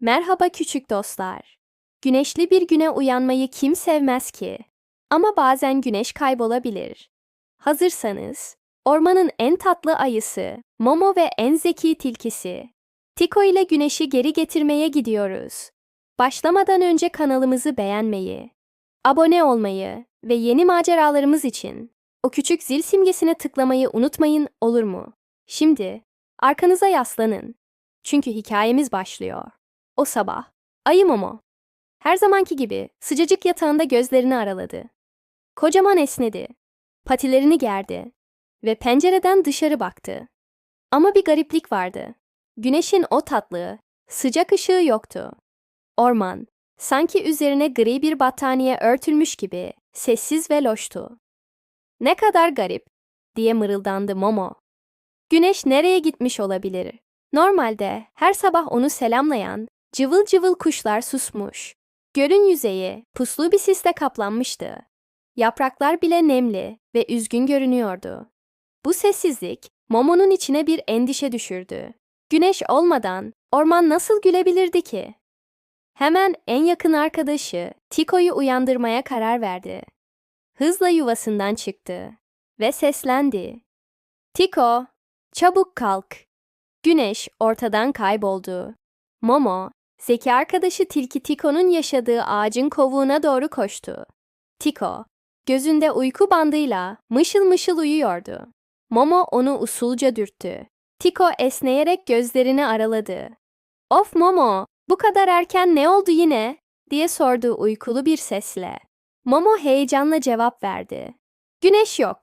Merhaba küçük dostlar. Güneşli bir güne uyanmayı kim sevmez ki? Ama bazen güneş kaybolabilir. Hazırsanız, ormanın en tatlı ayısı, Momo ve en zeki tilkisi, Tiko ile güneşi geri getirmeye gidiyoruz. Başlamadan önce kanalımızı beğenmeyi, abone olmayı ve yeni maceralarımız için o küçük zil simgesine tıklamayı unutmayın olur mu? Şimdi arkanıza yaslanın. Çünkü hikayemiz başlıyor. O sabah ayı Momo her zamanki gibi sıcacık yatağında gözlerini araladı. Kocaman esnedi. Patilerini gerdi ve pencereden dışarı baktı. Ama bir gariplik vardı. Güneşin o tatlı, sıcak ışığı yoktu. Orman, sanki üzerine gri bir battaniye örtülmüş gibi sessiz ve loştu. Ne kadar garip, diye mırıldandı Momo. Güneş nereye gitmiş olabilir? Normalde her sabah onu selamlayan cıvıl cıvıl kuşlar susmuş. Gölün yüzeyi puslu bir sisle kaplanmıştı. Yapraklar bile nemli ve üzgün görünüyordu. Bu sessizlik Momo'nun içine bir endişe düşürdü. Güneş olmadan orman nasıl gülebilirdi ki? Hemen en yakın arkadaşı Tiko'yu uyandırmaya karar verdi. Hızla yuvasından çıktı ve seslendi. Tiko, çabuk kalk. Güneş ortadan kayboldu. Momo, zeki arkadaşı Tilki Tiko'nun yaşadığı ağacın kovuğuna doğru koştu. Tiko, gözünde uyku bandıyla mışıl mışıl uyuyordu. Momo onu usulca dürttü. Tiko esneyerek gözlerini araladı. Of Momo, bu kadar erken ne oldu yine? diye sordu uykulu bir sesle. Momo heyecanla cevap verdi. Güneş yok.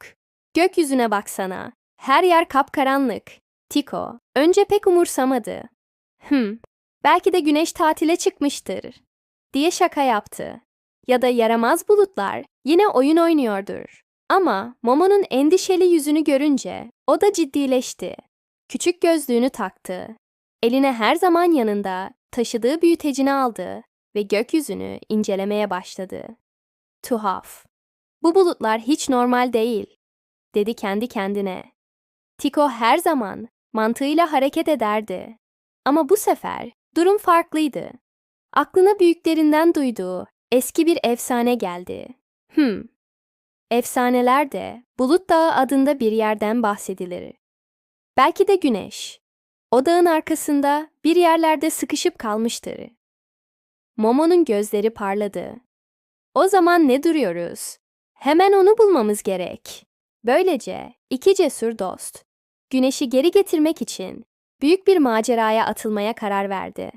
Gökyüzüne baksana. Her yer kapkaranlık. Tiko, önce pek umursamadı. Hım, belki de güneş tatile çıkmıştır. Diye şaka yaptı. Ya da yaramaz bulutlar yine oyun oynuyordur. Ama Momo'nun endişeli yüzünü görünce o da ciddileşti. Küçük gözlüğünü taktı. Eline her zaman yanında taşıdığı büyütecini aldı ve gökyüzünü incelemeye başladı. Tuhaf. Bu bulutlar hiç normal değil, dedi kendi kendine. Tiko her zaman mantığıyla hareket ederdi. Ama bu sefer durum farklıydı. Aklına büyüklerinden duyduğu eski bir efsane geldi. Hmm. Efsanelerde Bulut Dağı adında bir yerden bahsedilir. Belki de güneş. O dağın arkasında bir yerlerde sıkışıp kalmıştır. Momo'nun gözleri parladı. O zaman ne duruyoruz? Hemen onu bulmamız gerek. Böylece iki cesur dost, güneşi geri getirmek için büyük bir maceraya atılmaya karar verdi.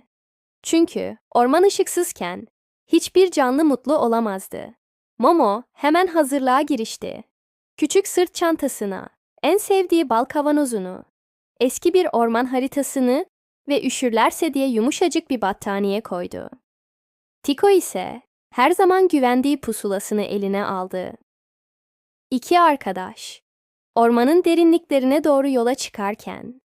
Çünkü orman ışıksızken hiçbir canlı mutlu olamazdı. Momo hemen hazırlığa girişti. Küçük sırt çantasına, en sevdiği bal kavanozunu, eski bir orman haritasını ve üşürlerse diye yumuşacık bir battaniye koydu. Tiko ise her zaman güvendiği pusulasını eline aldı. İki arkadaş, ormanın derinliklerine doğru yola çıkarken,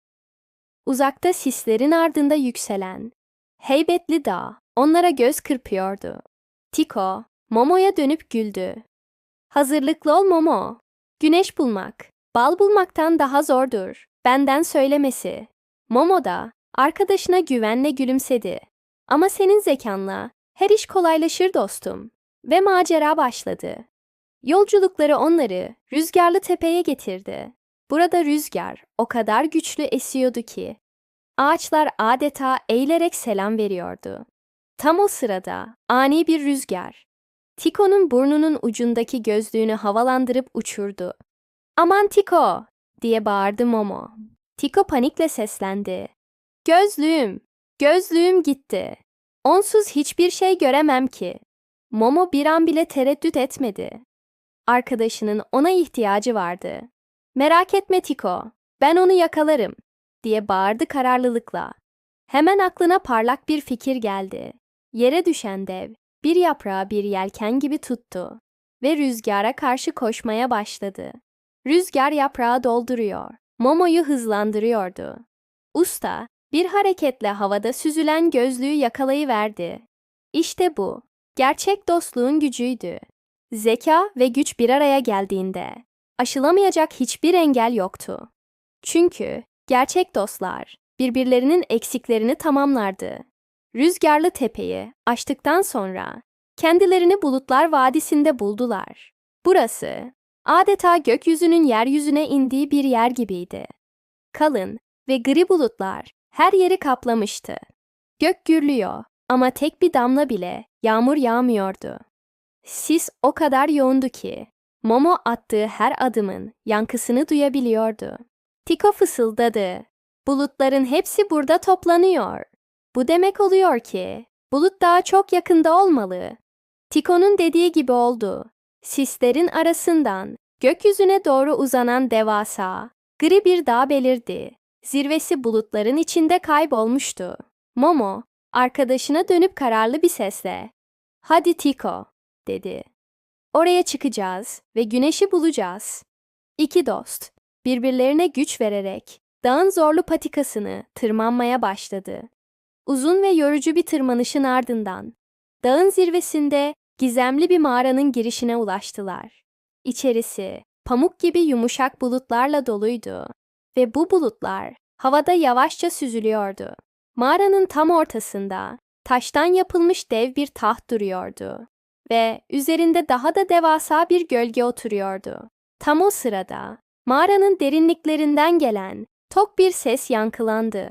uzakta sislerin ardında yükselen, heybetli dağ onlara göz kırpıyordu. Tiko, Momo'ya dönüp güldü. Hazırlıklı ol Momo. Güneş bulmak, bal bulmaktan daha zordur. Benden söylemesi. Momo da arkadaşına güvenle gülümsedi. Ama senin zekanla her iş kolaylaşır dostum. Ve macera başladı. Yolculukları onları rüzgarlı tepeye getirdi. Burada rüzgar o kadar güçlü esiyordu ki ağaçlar adeta eğilerek selam veriyordu. Tam o sırada ani bir rüzgar Tiko'nun burnunun ucundaki gözlüğünü havalandırıp uçurdu. Aman Tiko! diye bağırdı Momo. Tiko panikle seslendi. Gözlüğüm! Gözlüğüm gitti. Onsuz hiçbir şey göremem ki. Momo bir an bile tereddüt etmedi. Arkadaşının ona ihtiyacı vardı. Merak etme Tiko, ben onu yakalarım, diye bağırdı kararlılıkla. Hemen aklına parlak bir fikir geldi. Yere düşen dev, bir yaprağı bir yelken gibi tuttu ve rüzgara karşı koşmaya başladı. Rüzgar yaprağı dolduruyor, Momo'yu hızlandırıyordu. Usta, bir hareketle havada süzülen gözlüğü yakalayıverdi. İşte bu, gerçek dostluğun gücüydü. Zeka ve güç bir araya geldiğinde, aşılamayacak hiçbir engel yoktu. Çünkü gerçek dostlar birbirlerinin eksiklerini tamamlardı. rüzgarlı tepeyi aştıktan sonra kendilerini Bulutlar Vadisi'nde buldular. Burası adeta gökyüzünün yeryüzüne indiği bir yer gibiydi. Kalın ve gri bulutlar her yeri kaplamıştı. Gök gürlüyor ama tek bir damla bile yağmur yağmıyordu. Sis o kadar yoğundu ki Momo attığı her adımın yankısını duyabiliyordu. Tiko fısıldadı. Bulutların hepsi burada toplanıyor. Bu demek oluyor ki bulut daha çok yakında olmalı. Tiko'nun dediği gibi oldu. Sislerin arasından gökyüzüne doğru uzanan devasa, gri bir dağ belirdi. Zirvesi bulutların içinde kaybolmuştu. Momo, arkadaşına dönüp kararlı bir sesle, ''Hadi Tiko'' dedi. ''Oraya çıkacağız ve güneşi bulacağız.'' İki dost, birbirlerine güç vererek dağın zorlu patikasını tırmanmaya başladı. Uzun ve yorucu bir tırmanışın ardından dağın zirvesinde gizemli bir mağaranın girişine ulaştılar. İçerisi pamuk gibi yumuşak bulutlarla doluydu ve bu bulutlar havada yavaşça süzülüyordu. Mağaranın tam ortasında taştan yapılmış dev bir taht duruyordu ve üzerinde daha da devasa bir gölge oturuyordu. Tam o sırada mağaranın derinliklerinden gelen tok bir ses yankılandı.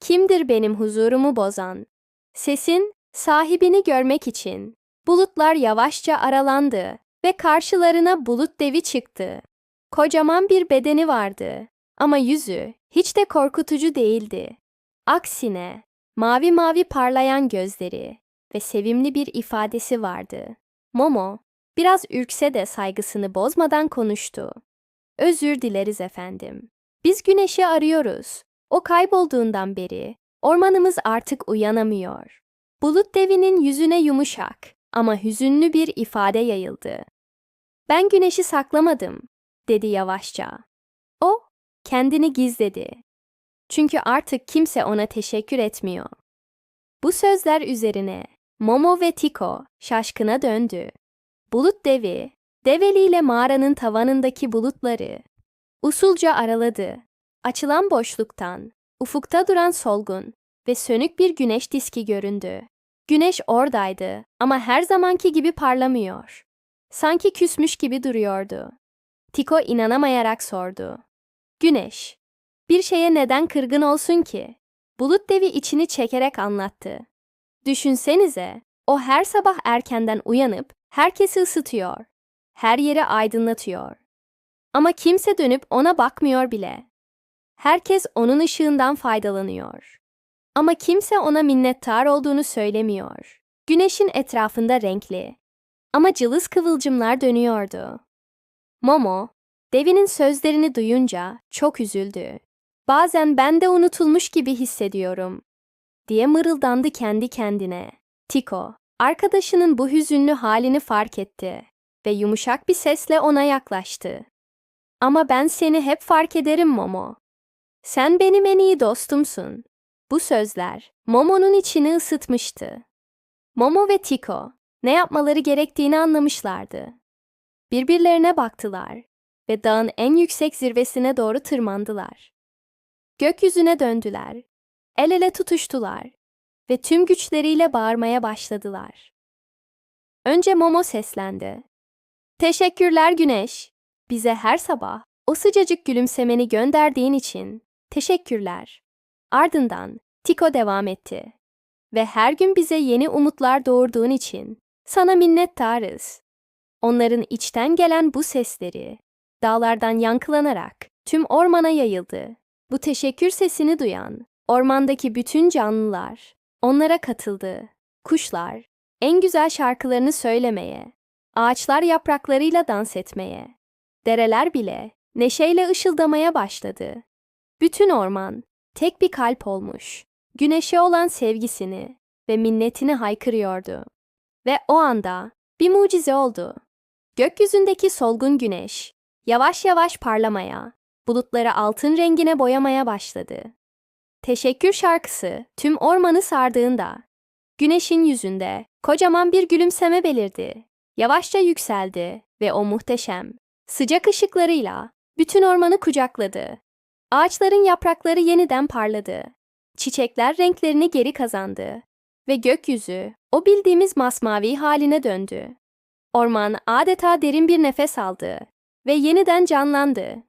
Kimdir benim huzurumu bozan? Sesin sahibini görmek için bulutlar yavaşça aralandı ve karşılarına bulut devi çıktı. Kocaman bir bedeni vardı ama yüzü hiç de korkutucu değildi. Aksine mavi mavi parlayan gözleri ve sevimli bir ifadesi vardı. Momo biraz ürkse de saygısını bozmadan konuştu. Özür dileriz efendim. Biz güneşi arıyoruz. O kaybolduğundan beri ormanımız artık uyanamıyor. Bulut devinin yüzüne yumuşak ama hüzünlü bir ifade yayıldı. Ben güneşi saklamadım, dedi yavaşça. O kendini gizledi. Çünkü artık kimse ona teşekkür etmiyor. Bu sözler üzerine Momo ve Tiko şaşkına döndü. Bulut devi, develiyle mağaranın tavanındaki bulutları usulca araladı. Açılan boşluktan ufukta duran solgun ve sönük bir güneş diski göründü. Güneş oradaydı ama her zamanki gibi parlamıyor. Sanki küsmüş gibi duruyordu. Tiko inanamayarak sordu. Güneş, bir şeye neden kırgın olsun ki? Bulut devi içini çekerek anlattı. Düşünsenize, o her sabah erkenden uyanıp herkesi ısıtıyor. Her yeri aydınlatıyor. Ama kimse dönüp ona bakmıyor bile. Herkes onun ışığından faydalanıyor. Ama kimse ona minnettar olduğunu söylemiyor. Güneşin etrafında renkli. Ama cılız kıvılcımlar dönüyordu. Momo, devinin sözlerini duyunca çok üzüldü. Bazen ben de unutulmuş gibi hissediyorum, diye mırıldandı kendi kendine. Tiko, arkadaşının bu hüzünlü halini fark etti ve yumuşak bir sesle ona yaklaştı. Ama ben seni hep fark ederim Momo. Sen benim en iyi dostumsun. Bu sözler Momo'nun içini ısıtmıştı. Momo ve Tiko ne yapmaları gerektiğini anlamışlardı. Birbirlerine baktılar ve dağın en yüksek zirvesine doğru tırmandılar. Gökyüzüne döndüler, el ele tutuştular ve tüm güçleriyle bağırmaya başladılar. Önce Momo seslendi. Teşekkürler Güneş. Bize her sabah o sıcacık gülümsemeni gönderdiğin için teşekkürler. Ardından Tiko devam etti. Ve her gün bize yeni umutlar doğurduğun için sana minnettarız. Onların içten gelen bu sesleri dağlardan yankılanarak tüm ormana yayıldı. Bu teşekkür sesini duyan ormandaki bütün canlılar onlara katıldı. Kuşlar en güzel şarkılarını söylemeye, ağaçlar yapraklarıyla dans etmeye, dereler bile neşeyle ışıldamaya başladı. Bütün orman tek bir kalp olmuş, güneşe olan sevgisini ve minnetini haykırıyordu. Ve o anda bir mucize oldu. Gökyüzündeki solgun güneş yavaş yavaş parlamaya, bulutları altın rengine boyamaya başladı. Teşekkür şarkısı tüm ormanı sardığında güneşin yüzünde kocaman bir gülümseme belirdi. Yavaşça yükseldi ve o muhteşem, sıcak ışıklarıyla bütün ormanı kucakladı. Ağaçların yaprakları yeniden parladı. Çiçekler renklerini geri kazandı ve gökyüzü o bildiğimiz masmavi haline döndü. Orman adeta derin bir nefes aldı ve yeniden canlandı.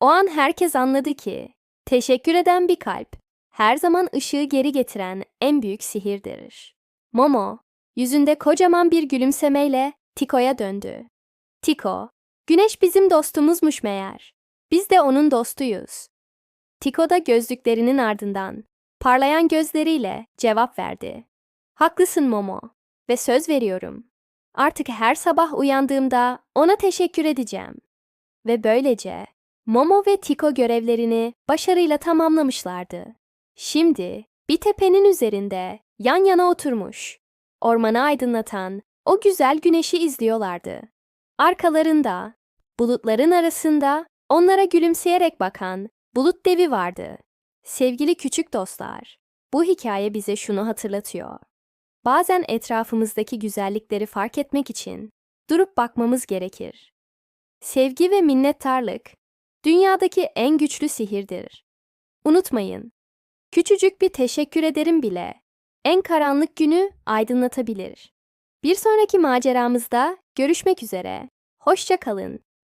O an herkes anladı ki teşekkür eden bir kalp her zaman ışığı geri getiren en büyük sihirdir. Momo yüzünde kocaman bir gülümsemeyle Tiko'ya döndü. Tiko, güneş bizim dostumuzmuş meğer. Biz de onun dostuyuz. Tiko da gözlüklerinin ardından parlayan gözleriyle cevap verdi. Haklısın Momo ve söz veriyorum. Artık her sabah uyandığımda ona teşekkür edeceğim. Ve böylece Momo ve Tiko görevlerini başarıyla tamamlamışlardı. Şimdi bir tepenin üzerinde yan yana oturmuş, ormanı aydınlatan o güzel güneşi izliyorlardı. Arkalarında, bulutların arasında onlara gülümseyerek bakan bulut devi vardı. Sevgili küçük dostlar, bu hikaye bize şunu hatırlatıyor. Bazen etrafımızdaki güzellikleri fark etmek için durup bakmamız gerekir. Sevgi ve minnettarlık dünyadaki en güçlü sihirdir. Unutmayın, küçücük bir teşekkür ederim bile en karanlık günü aydınlatabilir. Bir sonraki maceramızda görüşmek üzere. Hoşça kalın.